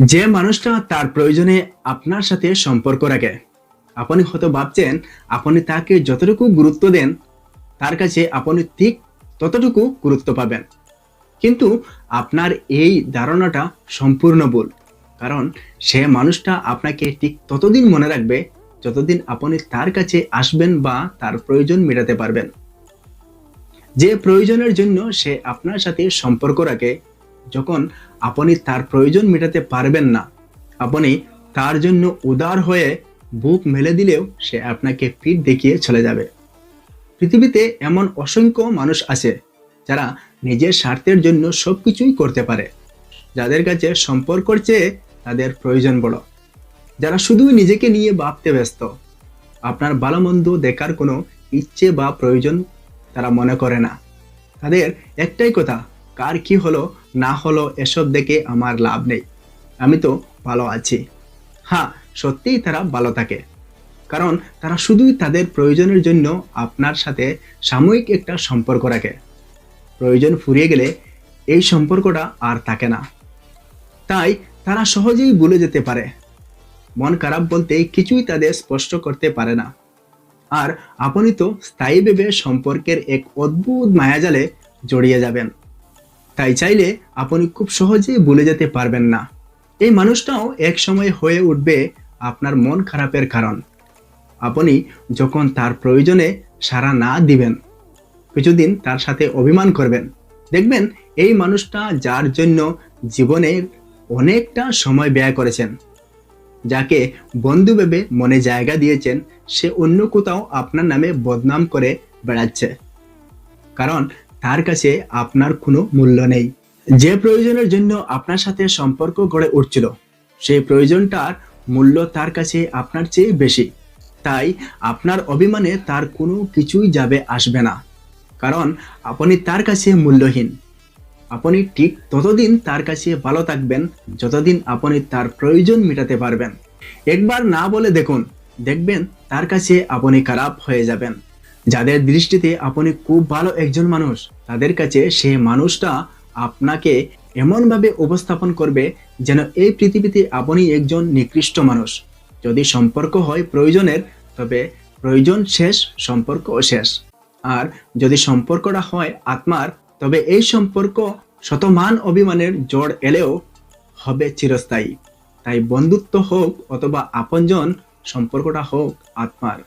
যে মানুষটা তার প্রয়োজনে আপনার সাথে সম্পর্ক রাখে, আপনি হয়তো ভাবছেন, আপনি তাকে যতটুকু গুরুত্ব দেন, তার কাছে আপনি ঠিক ততটুকু গুরুত্ব পাবেন। কিন্তু আপনার এই ধারণাটা সম্পূর্ণ ভুল, কারণ সে মানুষটা আপনাকে ঠিক ততদিন মনে রাখবে, যতদিন আপনি তার কাছে আসবেন বা তার প্রয়োজন মেটাতে পারবেন। যে প্রয়োজনের জন্য সে আপনার সাথে সম্পর্ক রাখে যখন আপনি তার প্রয়োজন মেটাতে পারবেন না, আপনি তার জন্য উদার হয়ে বুক মেলে দিলেও সে আপনাকে পিঠ দেখিয়ে চলে যাবে। পৃথিবীতে এমন অসংখ্য মানুষ আছে যারা নিজের স্বার্থের জন্য সবকিছুই করতে পারে, যাদের কাছে সম্পর্কর চেয়ে তাদের প্রয়োজন বড়। যারা শুধুই নিজেকে নিয়ে ভাবতে ব্যস্ত, আপনার ভালো মন্দ দেখার কোনো ইচ্ছে বা প্রয়োজন তারা মনে করে না। তাদের একটাই কথা কার কি হলো, না হলো, এসব দেখে আমার লাভ নেই। আমি তো ভালো আছি। হ্যাঁ সত্যিই তারা ভালো থাকে। কারণ তারা শুধুই তাদের প্রয়োজনের জন্য আপনার সাথে সাময়িক একটা সম্পর্ক রাখে। প্রয়োজন ফুরিয়ে গেলে এই সম্পর্কটা আর থাকে না। তাই তারা সহজেই ভুলে যেতে পারে। মন খারাপ বলতে কিছুই তাদের স্পষ্ট করতে পারে না। আর আপনি তো স্থায়ীভাবে সম্পর্কের এক অদ্ভুত মায়াজালে জড়িয়ে যাবেন। তাই চাইলে আপনি খুব সহজেই ভুলে যেতে পারবেন না। এই মানুষটাও এক সময় হয়ে উঠবে আপনার মন খারাপের কারণ। আপনি যখন তার প্রয়োজনে সাড়া না দিবেন, কিছুদিন তার সাথে অভিমান করবেন। দেখবেন এই মানুষটা যার জন্য জীবনের অনেকটা সময় ব্যয় করেছেন। যাকে বন্ধু ভেবে মনে জায়গা দিয়েছেন, সে অন্য কোথাও আপনার নামে বদনাম করে বেড়াচ্ছে। কারণ তার কাছে আপনার কোনো মূল্য নেই। যে প্রয়োজনের জন্য আপনার সাথে সম্পর্ক গড়ে উঠছিল সেই প্রয়োজনটার মূল্য তার কাছে আপনার চেয়ে বেশি। তাই আপনার অভিমানে তার কোনো কিছুই যাবে আসবে না, কারণ আপনি তার কাছে মূল্যহীন। আপনি ঠিক ততদিন তার কাছে ভালো থাকবেন, যতদিন আপনি তার প্রয়োজন মেটাতে পারবেন। একবার না বলে দেখুন, দেখবেন তার কাছে আপনি খারাপ হয়ে যাবেন। যাদের দৃষ্টিতে আপনি খুব ভালো একজন মানুষ, তাদের কাছে সে মানুষটা আপনাকে এমনভাবে উপস্থাপন করবে যেন এই পৃথিবীতে আপনি একজন নিকৃষ্ট মানুষ। যদি সম্পর্ক হয় প্রয়োজনের, তবে প্রয়োজন শেষ সম্পর্ক শেষ। আর যদি সম্পর্কটা হয় আত্মার, তবে এই সম্পর্ক শতমান অভিমানের জোর এলেও হবে চিরস্থায়ী। তাই বন্ধুত্ব হোক অথবা আপনজন, সম্পর্কটা হোক আত্মার।